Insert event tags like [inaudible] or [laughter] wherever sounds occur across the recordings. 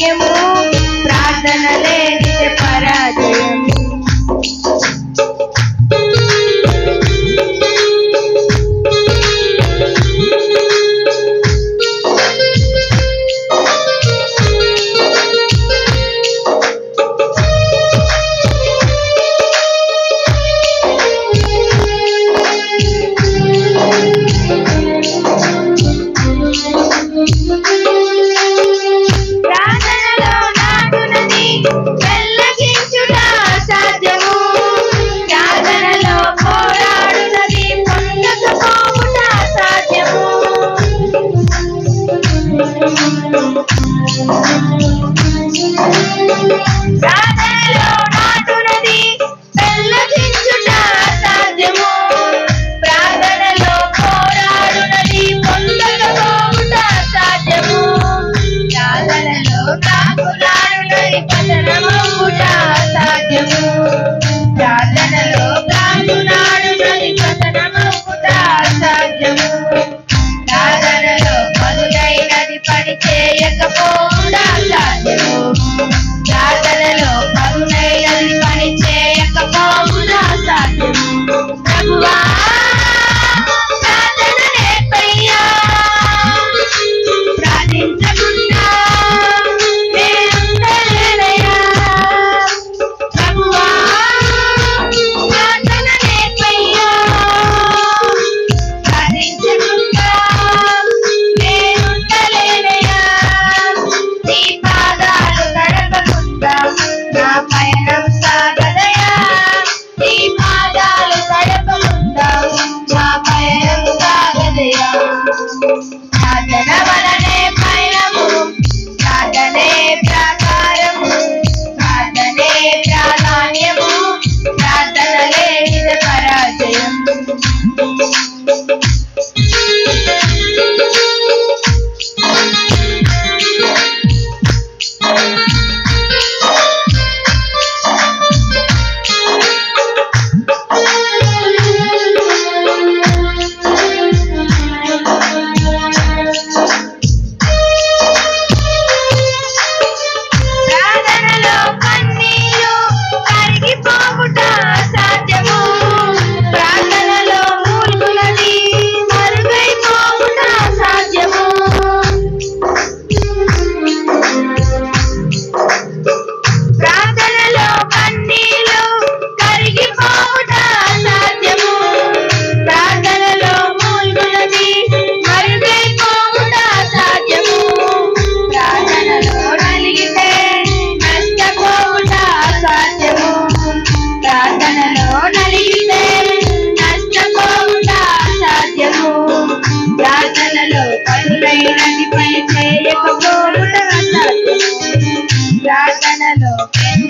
también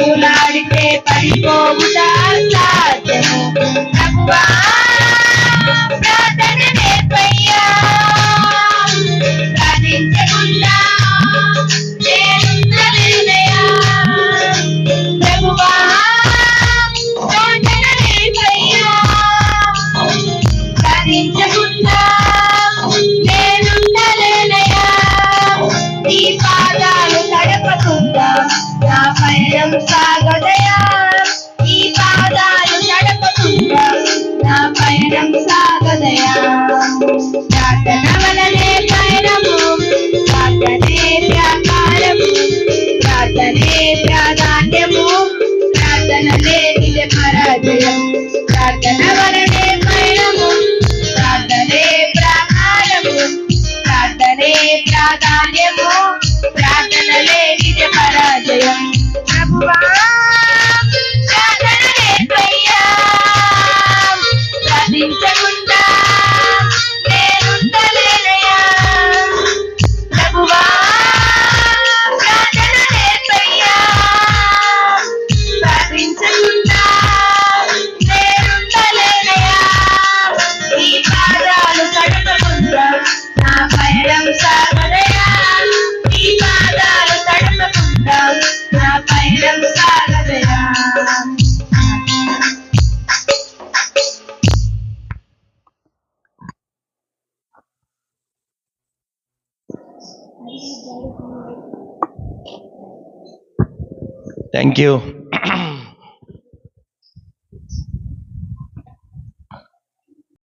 బ్రతిములాడితే పడిపోవు సాధ్యము ప్రభువా కార్యము ప్రార్థన పరాజయం. ప్రభువా [clears throat]